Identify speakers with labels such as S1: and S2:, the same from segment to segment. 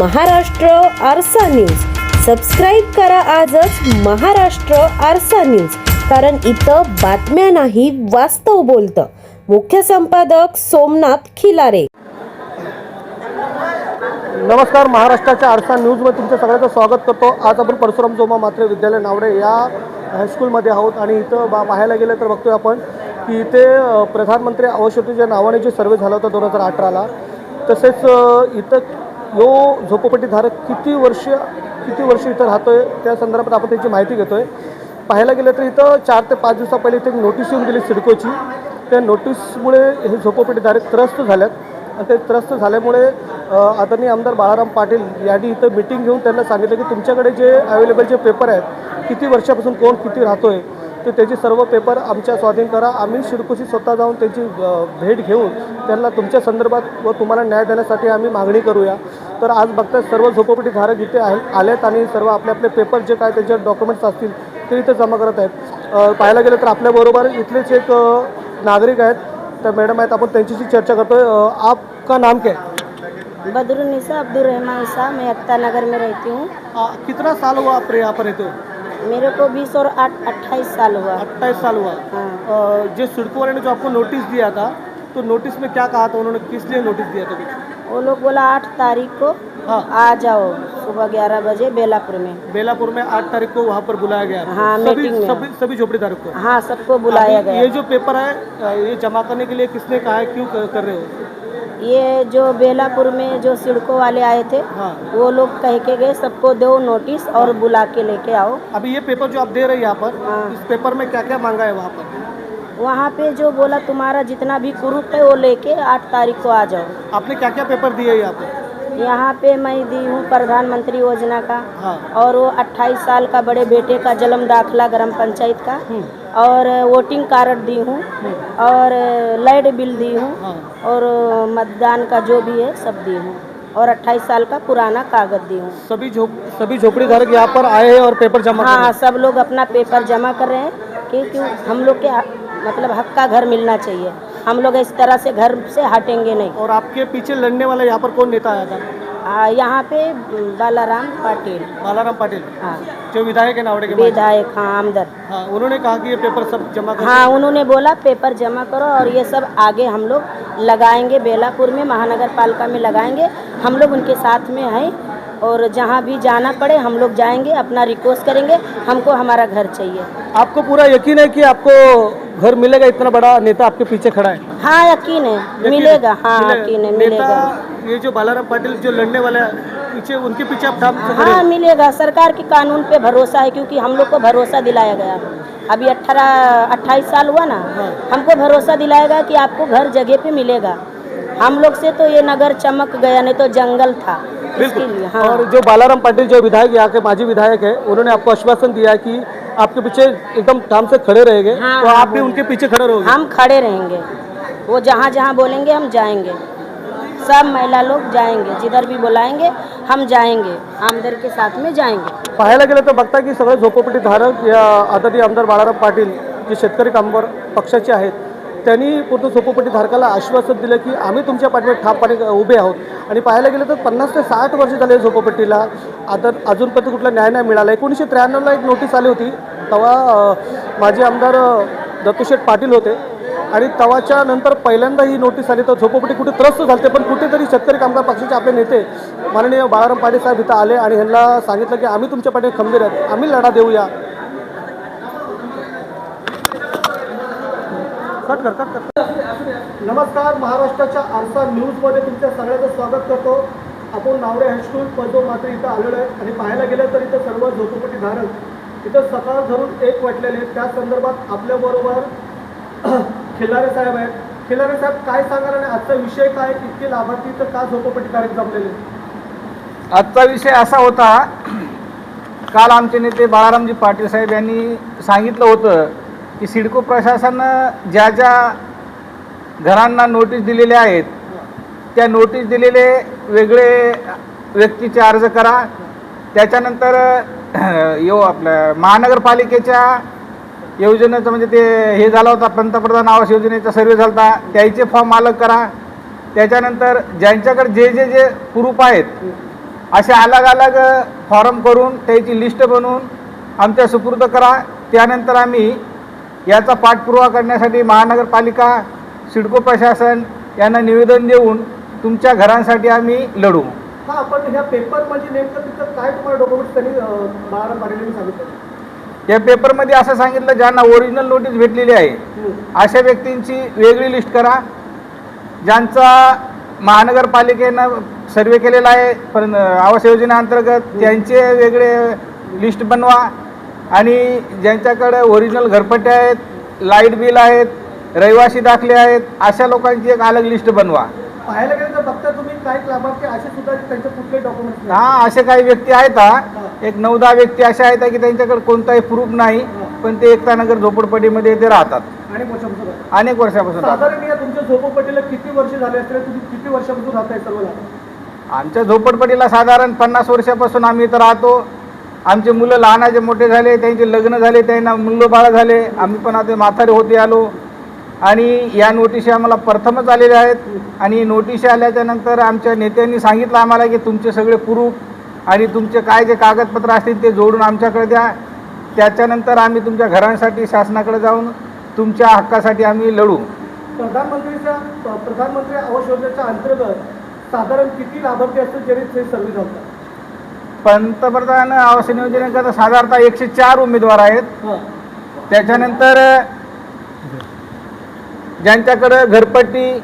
S1: महाराष्ट्र आरसा news. Subscribe करा आजच महाराष्ट्र आरसा न्यूज. कारण इथं बातम्या नाही वास्तव बोलतं. मुख्य संपादक सोमनाथ खिलारे.
S2: नमस्कार महाराष्ट्राच्या आरसा न्यूजमध्ये तुमचं सगळ्यांचं स्वागत करतो. आज आपण परशुराम जोमा मात्रे विद्यालय नावडे या हायस्कूलमध्ये आहोत आणि इथं बा पाहायला गेलं तर बघतोय आपण की इथे प्रधानमंत्री आवास नावाने जे सर्वे झाला होता दोन हजार अठराला तसेच इथं यो झोपडपट्टीधारक किती वर्ष किती वर्ष इथं राहतोय त्या संदर्भात आपण त्याची माहिती घेतोय. पाहायला गेलं तर इथं चार ते पाच दिवसा पहिले इथे एक नोटीस येऊन गेली सिडकोची. त्या नोटीसमुळे हे झोपडपट्टीधारक त्रस्त झाल्यात आणि ते त्रस्त झाल्यामुळे आदरणीय आमदार बाळाराम पाटील यांनी इथं मिटिंग घेऊन त्यांना सांगितलं की तुमच्याकडे जे अवेलेबल जे पेपर आहेत किती वर्षापासून कोण किती राहतोय तर त्याचे सर्व पेपर आमच्या स्वाधीन करा. आम्ही शिडकोशी स्वतः जाऊन त्यांची भेट घेऊन त्यांना तुमच्या संदर्भात व तुम्हाला न्याय देण्यासाठी आम्ही मागणी करूया. तर आज बघता सर्व झोपडपट्टीधारक इथे आहे आलेत आणि सर्व आपले आपले पेपर जे काय त्यांचे डॉक्युमेंट्स असतील ते इथे जमा करत आहेत. पाहायला गेलं तर आपल्याबरोबर इथलेच एक नागरिक आहेत. तर मॅडम आहेत आपण त्यांच्याशी चर्चा करतोय. अ, आपका नाम क्या है?
S3: बदरुन्निसा अब्दुल रहमान शाह मैं अक्ता नगर में रहती हूँ।
S2: कितना साल हुआ आप यहाँ पर रहते हो?
S3: मेरे को 20 और आठ अट्ठाईस साल हुआ।
S2: अट्ठाईस साल हुआ।
S3: हाँ।
S2: अ, जो सिडको वाले ने जो आपको नोटिस दिया था तो नोटिस में क्या कहा था? उन्होंने किस लिए नोटिस दिया था
S3: वो लोग बोला आठ तारीख को
S2: हाँ।
S3: आ जाओ सुबह ग्यारह बजे बेलापुर में।
S2: बेलापुर में आठ तारीख को वहाँ पर बुलाया गया।
S3: हाँ,
S2: सभी। सभी सभी झोपड़ीधारक को?
S3: हाँ सबको बुलाया गया।
S2: ये जो पेपर है ये जमा करने के लिए किसने कहा है? क्यों कर रहे हो?
S3: ये जो बेलापुर में जो सिड़को वाले आए थे
S2: हाँ।
S3: वो लोग कह के गए सबको दो नोटिस और बुला के लेके आओ।
S2: अभी ये पेपर जो आप दे रहे हैं यहाँ पर
S3: हाँ।
S2: इस पेपर में क्या क्या मांगा है वहाँ पर?
S3: वहाँ पे जो बोला तुम्हारा जितना भी ग्रुप है वो लेके आठ तारीख को आ जाओ।
S2: आपने क्या क्या पेपर दिए यहाँ पर?
S3: यहाँ पे मैं दी हूँ प्रधानमंत्री योजना का
S2: हाँ।
S3: और वो 28 साल का बड़े बेटे का जन्म दाखला ग्राम पंचायत का
S2: हम्म,
S3: और वोटिंग कार्ड दी हूँ और लाइट बिल दी हूँ
S2: हाँ।
S3: और मतदान का जो भी है सब दी हूँ और 28 साल का पुराना कागज़ दी हूँ।
S2: सभी झोप सभी झोपड़ीधारक यहाँ पर आए हैं और पेपर जमा
S3: हाँ सब लोग अपना पेपर जमा कर रहे हैं क्योंकि हम लोग के मतलब हक का घर मिलना चाहिए। हम लोग इस तरह से घर से हटेंगे नहीं।
S2: और आपके पीछे लड़ने वाला यहाँ पर कौन नेता आया था?
S3: यहाँ पे बालाराम पाटिल।
S2: बालाराम पाटिल?
S3: हाँ।
S2: जो विधायक है नावड़े के
S3: विधायक हाँ आमदर।
S2: हाँ उन्होंने कहा कि ये पेपर सब जमा कर
S3: हाँ उन्होंने बोला पेपर जमा करो और ये सब आगे हम लोग लगाएँगे बेलापुर में महानगर पालिका में लगाएँगे। हम लोग उनके साथ में हैं और जहाँ भी जाना पड़े हम लोग जाएँगे अपना रिक्वेस्ट करेंगे। हमको हमारा घर चाहिए।
S2: आपको पूरा यकीन है कि आपको घर मिलेगा इतना बड़ा नेता आपके पीछे खड़ा है?
S3: हाँ यकीन है।
S2: यकीन
S3: मिलेगा। हाँ यकीन है मिलेगा।
S2: ये जो बालाराम पाटिल जो लड़ने वाला है पीछे उनके पीछे आप
S3: हाँ मिलेगा। सरकार के कानून पे भरोसा है क्योंकि हम लोग को भरोसा दिलाया गया। अभी अट्ठारह अट्ठाईस साल हुआ ना
S2: हाँ।
S3: हमको भरोसा दिलाया गया कि आपको घर जगह पे मिलेगा। हम लोग से तो ये नगर चमक गया नहीं तो जंगल था। बिल्कुल। हाँ।
S2: और जो बालाराम पाटिल जो विधायक यहाँ के माजी विधायक है उन्होंने आपको आश्वासन दिया कि आपके पीछे एकदम काम से खड़े रहेंगे
S3: हाँ,
S2: तो आप भी उनके पीछे खड़े रहोगे?
S3: हम खड़े रहेंगे। वो जहाँ जहाँ बोलेंगे हम जाएंगे। सब महिला लोग जाएंगे जिधर भी बुलाएंगे हम जाएंगे। आमदर के साथ में जाएंगे।
S2: पाहायला गेलं तर बघता की सगळे झोपडपट्टी धारक या आदरणीय आमदार बाळाराम पाटील जे शेतकरी कामगार पक्षाचे आहेत त्यांनी पूर्ण सोपोपट्टी धारकाला आश्वासन दिलं की आम्ही तुमच्या पाठीवर ठामपणे उभे आहोत. आणि पाहायला गेलं तर पन्नास ते साठ वर्ष झाले झोपपट्टीला. आता अजूनपर्यंत कुठला न्याय नाही मिळाला एकोणीसशे त्र्याण्णवला एक नोटीस आली होती. तेव्हा माझे माजी आमदार अ, दत्तूशेठ पाटील होते. आणि तवाच्या नंतर पहिल्यांदा ही नोटीस आली. तर झोपपट्टी कुठे त्रस्त झालते. पण कुठेतरी शेतकरी कामगार पक्षाचे आपले नेते माननीय बाळाराम पाटील साहेब इथं आले आणि ह्यांना सांगितलं की आम्ही तुमच्या पाठीवर खंबीर आहेत. आम्ही लढा देऊया. कट कर कट कर. नमस्कार महाराष्ट्राच्या आरसा न्यूजमध्ये तुमच्या सगळ्याचं स्वागत करतो. आपण नावरे हायस्कूल पदो मात्र इथं आलेलो आहे. आणि पाहायला गेलं तर इथं सर्व झोपडपट्टी धारक इथं सकाळ धरून एक वाटलेले आहेत त्या संदर्भात आपल्याबरोबर खिल्लारे साहेब आहेत. खिल्लारे साहेब काय सांगाल आणि आजचा विषय काय? इतके लाभार्थी तर का झोपडपट्टी धारक जमलेले
S4: आजचा विषय असा होता काल आमचे नेते बाळारामजी पाटील साहेब यांनी सांगितलं होतं की सिडको प्रशासन ज्या ज्या घरांना नोटीस दिलेल्या आहेत त्या नोटीस दिलेले वेगळे व्यक्तीचे अर्ज करा. त्याच्यानंतर यो आपलं महानगरपालिकेच्या योजनेचं म्हणजे ते हे झाला होता पंतप्रधान आवास योजनेचा सर्वे झाला होता त्याचे फॉर्म अलग करा. त्याच्यानंतर ज्यांच्याकडे जे जे जे प्रूफ आहेत असे अलग अलग फॉर्म करून त्याची लिस्ट बनवून आमच्या सुपूर्द करा. त्यानंतर आम्ही याचा पाठपुरावा करण्यासाठी महानगरपालिका सिडको प्रशासन यांना निवेदन देऊन तुमच्या घरांसाठी आम्ही लढू.
S2: हा आपण ह्या पेपर नेमकं तिथं काय तुम्हाला डॉक्युमेंट्स त्यांनी अं, बाळाराम पाटील सांगितलं?
S4: या पेपरमध्ये असं सांगितलं ज्यांना ओरिजिनल नोटीस भेटलेली आहे. अशा व्यक्तींची वेगळी लिस्ट करा. ज्यांचा महानगरपालिकेनं सर्वे केलेला आहे पण आवास योजनेअंतर्गत त्यांचे वेगळे लिस्ट बनवा. आणि ज्यांच्याकडे ओरिजिनल घरपट्टे आहेत लाइट बिल आहेत रहिवासी दाखले आहेत अशा लोकांची एक अलग लिस्ट बनवा.
S2: पाहायला गेलं तर बघता तुम्ही काही लाभार्थी असे सुद्धा त्यांचे कुठले डॉक्युमेंट्स
S4: हा असे काही व्यक्ती आहेत हा. एक नऊ दहा व्यक्ती अशा आहेत की त्यांच्याकडे कोणताही प्रूफ नाही पण ते एकता नगर झोपडपट्टीमध्ये ते राहतात. अनेक वर्षापासून. राहतात.
S2: साधारण या तुमच्या झोपडपट्टीला किती वर्ष झाले असतील? तुम्ही किती वर्षापासून राहताय सर्व लाभार्थी?
S4: आमच्या झोपडपट्टीला साधारण पन्नास वर्षापासून आम्ही इथं राहतो. आमचे मुलं लहानाचे मोठे झाले त्यांचे लग्न झाले त्यांना मुलं बाळ झाले. आम्ही पण आता म्हातारे होते आलो. आणि या नोटिशी आम्हाला प्रथमच आलेल्या आहेत. आणि नोटिशी आल्याच्यानंतर आमच्या नेत्यांनी सांगितलं आम्हाला की तुमचे सगळे प्रूफ आणि तुमचे काय जे कागदपत्र असतील ते जोडून आमच्याकडे द्या. त्याच्यानंतर आम्ही तुमच्या घरांसाठी शासनाकडे जाऊन तुमच्या हक्कासाठी आम्ही लढू.
S2: प्रधानमंत्रीच्या प्रधानमंत्री आवास योजनेच्या अंतर्गत साधारण किती लाभार्थी असतील ज्यांनी ते सर्व्हिस होतात
S4: पंतप्रधान आवास योजनेकरता साधारणतः एकशे चार उमेदवार आहेत.
S2: हां.
S4: त्याच्यानंतर ज्यांच्याकडं घरपट्टी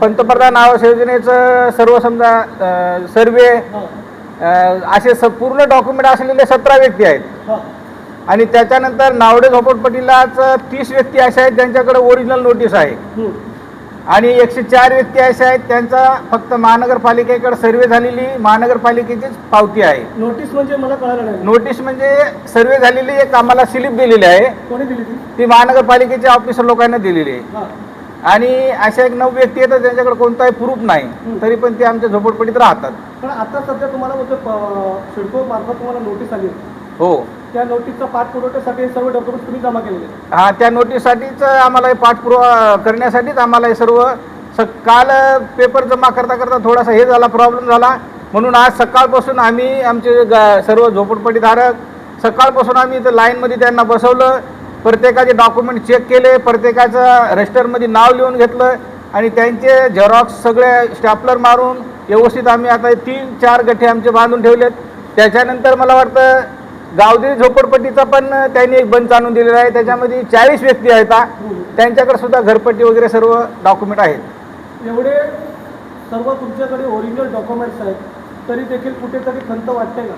S4: पंतप्रधान आवास योजनेचं सर्व समजा अ, सर्वे
S2: हां.
S4: अ, असे स पूर्ण डॉक्युमेंट असलेले सतरा व्यक्ती आहेत.
S2: हां.
S4: आणि त्याच्यानंतर नावडे झोपडपट्टीलाच तीस व्यक्ती अशा आहेत ज्यांच्याकडे ओरिजिनल नोटीस आहे. आणि एकशे चार व्यक्ती अशा आहेत त्यांचा फक्त महानगरपालिकेकडे सर्वे झालेली महानगरपालिकेचीच पावती आहे.
S2: नोटीस म्हणजे मला कळालं नाही
S4: नोटीस म्हणजे सर्वे झालेली एक आम्हाला स्लिप दिलेली आहे.
S2: कोणी दिली ती?
S4: ती महानगरपालिकेच्या ऑफिसर लोकांना दिलेली आहे.
S2: हां.
S4: आणि अशा एक नऊ व्यक्ती येतात त्यांच्याकडे कोणताही प्रूफ नाही. तरी पण ते आमच्या झोपडपट्टीत राहतात.
S2: पण आता सध्या तुम्हाला बोलतो सिडको मार्फत तुम्हाला नोटीस आली.
S4: हो.
S2: त्या नोटीसचा पाठपुरवठ्यासाठी हे सर्व डॉक्युमेंट्स तुम्ही जमा केलेले आहेत.
S4: हा त्या नोटीससाठीच आम्हाला हे पाठपुरावा करण्यासाठीच आम्हाला हे सर्व स काल पेपर जमा करता करता थोडासा हे झाला प्रॉब्लेम झाला. म्हणून आज सकाळपासून आम्ही आमचे ग- सर्व झोपडपट्टीधारक सकाळपासून आम्ही इथं लाईनमध्ये त्यांना बसवलं. प्रत्येकाचे डॉक्युमेंट चेक केले प्रत्येकाचं रजिस्टरमध्ये नाव लिहून घेतलं आणि त्यांचे झेरॉक्स सगळे स्टॅपलर मारून व्यवस्थित आम्ही आता तीन चार गठ्ठे आमचे बांधून ठेवलेत. त्याच्यानंतर मला वाटतं गावदेवी झोपडपट्टीचा पण त्यांनी एक बंच आणून दिलेला आहे. त्याच्यामध्ये चाळीस व्यक्ती आहेत. त्यांच्याकडे सुद्धा घरपट्टी वगैरे सर्व डॉक्युमेंट आहेत.
S2: एवढे सर्व तुमच्याकडे ओरिजिनल डॉक्युमेंट्स आहेत तरी देखील कुठेतरी खंत वाटते का?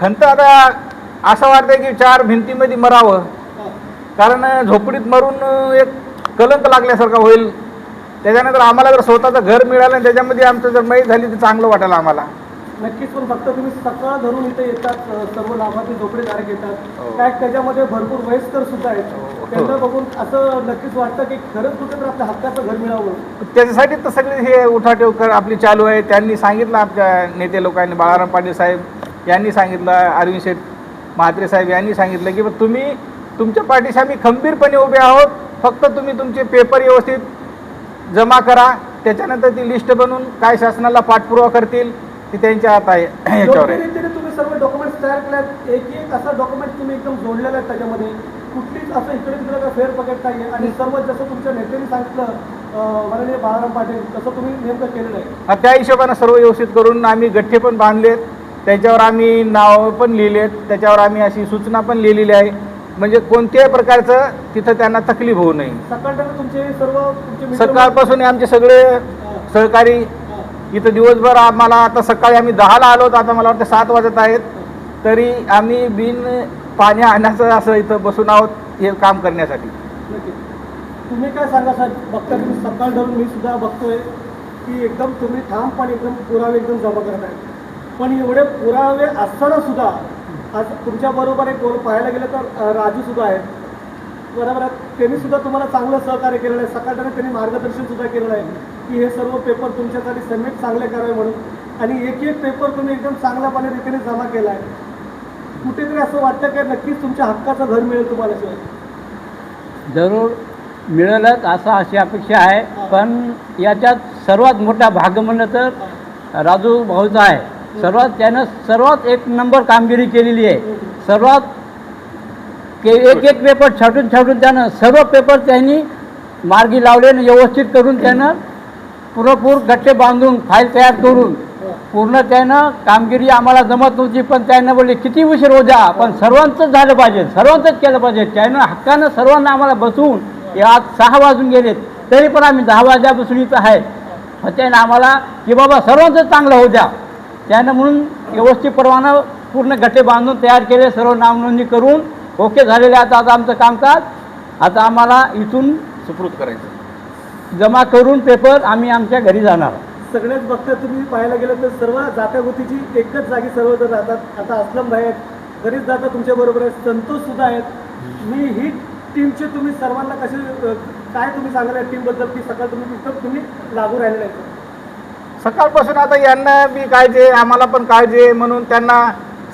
S4: खंत आता असं वाटतंय की चार भिंतीमध्ये मरावं. कारण झोपडीत मरून एक कलंक लागल्यासारखं होईल. त्याच्यानंतर आम्हाला जर स्वतःचं घर मिळालं आणि त्याच्यामध्ये आमचं जर मैत झाली तर चांगलं वाटेल आम्हाला.
S2: नक्कीच पण फक्त तुम्ही सकाळ धरून इथे येतात सर्व लाभार्थी झोपडेधारक येतात
S4: हो.
S2: काय त्याच्यामध्ये भरपूर वयस्कर सुद्धा आहेत. त्यांना बघून असं नक्कीच वाटतं की खरंच कुठेतरी आपल्या हक्काचं घर मिळावं.
S4: त्याच्यासाठी तर सगळे हे उठाठेव कर आपली चालू आहे. त्यांनी सांगितलं आमच्या नेते लोकांनी बाळाराम पाटील साहेब यांनी सांगितलं अरविंद शेठ म्हात्रे साहेब यांनी सांगितलं की बा तुम्ही तुमच्या पाठीशी आम्ही खंबीरपणे उभे आहोत. फक्त तुम्ही तुमचे पेपर व्यवस्थित जमा करा. त्याच्यानंतर ती लिस्ट बनवून काय शासनाला पाठपुरावा करतील ती त्यांच्या हात आहे याच्यावर आहे.
S2: तुम्ही सर्व डॉक्युमेंट्स तयार केल्यात. एक एक असा डॉक्युमेंट तुम्ही एकदम जोडलेला आहे त्याच्यामध्ये. कुठलीच असं इकडे तिकडे काय फेरफकट नाही आणि सर्व जसं तुमच्या नेत्यांनी सांगितलं माननीय बाळाराम पाटील तसं तुम्ही नेमकं केलेलं आहे.
S4: त्या हिशोबानं सर्व व्यवस्थित करून आम्ही गठ्ठे पण बांधलेत. त्याच्यावर आम्ही नाव पण लिहिलेत. त्याच्यावर आम्ही अशी सूचना पण लिहिलेली आहे. म्हणजे कोणत्याही प्रकारचं तिथं त्यांना तकलीफ होऊ नये. सकाळपासून आमचे सगळे सहकारी. इथं दिवसभर आम्हाला आता सकाळी आम्ही दहाला आलो आता मला वाटतं सात वाजत आहेत. तरी आम्ही बिन पाणी आणण्याचं असं इथं बसून आहोत हे काम करण्यासाठी.
S2: तुम्ही काय सांगा सर बघता तुम्ही सकाळ धरून मी सुद्धा बघतोय की एकदम तुम्ही ठामपणे एकदम पुरावे एकदम जमा करत आहे. पण एवढे पुरावे असताना सुद्धा आज तुमच्या बरोबर एक पाहायला गेलं तर राजू सुद्धा आहेत. बरोबर आहे. त्यांनी सुद्धा तुम्हाला चांगलं सहकार्य केलेलं आहे. सकाळपर्यंत त्यांनी मार्गदर्शन सुद्धा केलेलं आहे. की हे सर्व पेपर तुमच्यासाठी सबमिट चांगले करावे म्हणून. आणि एक एक पेपर तुम्ही एकदम चांगल्यापणे रीतीने जमा केला आहे कुठेतरी असं वाटतं की नक्कीच तुमच्या हक्काचं घर मिळेल तुम्हाला शिवाय.
S5: जरूर मिळेलच असं अशी अपेक्षा आहे. पण याच्यात सर्वात मोठा भाग म्हणलं तर राजू भाऊचा आहे. सर्वात त्यानं सर्वात एक नंबर कामगिरी केलेली आहे. सर्वात के एक एक पेपर छाटून छाटून त्यानं सर्व पेपर त्यांनी मार्गी लावले आणि व्यवस्थित करून त्यानं पुरेपूर गट्टे बांधून फाईल तयार करून पूर्ण त्यानं कामगिरी आम्हाला जमत नव्हती पण त्यानं बोलले किती उशीर हो द्या पण सर्वांचंच झालं पाहिजे सर्वांचंच केलं पाहिजे. त्यानं हक्कानं सर्वांना आम्हाला बसवून आज सहा वाजून गेलेत तरी पण आम्ही दहा वाजल्यापासून इथं आहे. मग त्यानं आम्हाला की बाबा सर्वांचं चांगलं होऊ द्या. त्यानं म्हणून व्यवस्थित परवाना पूर्ण गट्टे बांधून तयार केले सर्व नावनोंदणी करून ओके झालेले आता आता आमचं कामकाज. आता आम्हाला इथून
S4: सुपूर्द करायचं.
S5: जमा करून पेपर आम्ही आमच्या घरी जाणार.
S2: सगळ्याच बघता तुम्ही पाहायला गेलं तर सर्व जात्यागोतीची एकच जागी सर्वजण राहतात. आता असलम भाई आहेत. गरीब दादा तुमच्या बरोबर आहेत. संतोष सुद्धा आहेत. मी ही टीमचे तुम्ही सर्वांना कसे काय तुम्ही सांगाल या टीमबद्दल की सकाळ तुम्ही इथं तुम्ही लागू राहिलेले आहेत.
S4: सकाळपासून आता यांना बी काळजी आम्हाला पण काळजी म्हणून त्यांना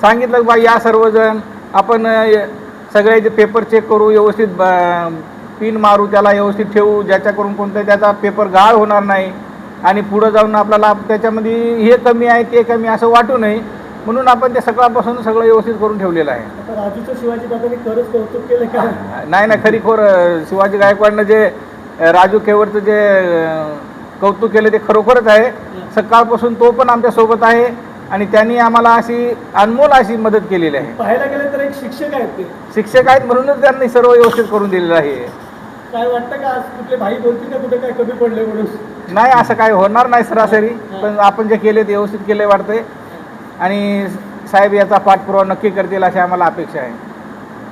S4: सांगितलं बा या सर्वजण आपण सगळ्याचे पेपर चेक करू व्यवस्थित पिन मारू त्याला व्यवस्थित ठेवू ज्याच्याकडून कोणतं त्याचा पेपर गाळ होणार नाही आणि पुढं जाऊन आपल्याला त्याच्यामध्ये हे कमी आहे ते कमी असं वाटू नये. म्हणून आपण ते सकाळपासून सगळं व्यवस्थित करून ठेवलेलं आहे.
S2: आता राजूचं शिवाजी दादांनी खरंच कौतुक केलं का?
S4: नाही नाही खरी खोर अ, शिवाजी गायकवाडनं जे राजू केवरचं जे कौतुक केलं ते खरोखरच आहे. सकाळपासून तो पण आमच्यासोबत आहे. आणि त्यांनी आम्हाला अशी अनमोल अशी मदत केलेली आहे.
S2: पाहायला गेलं तर एक शिक्षक आहेत ते.
S4: शिक्षक आहेत म्हणूनच त्यांनी सर्व व्यवस्थित करून दिलेलं आहे.
S2: काय वाटतं का आज कुठले भाई बोलतील का कुठे काय कमी पडले म्हणून?
S4: नाही असं काही होणार नाही सरासरी पण आपण जे केले ते व्यवस्थित केले वाटते आणि साहेब याचा पाठपुरावा नक्की करतील अशी आम्हाला अपेक्षा आहे.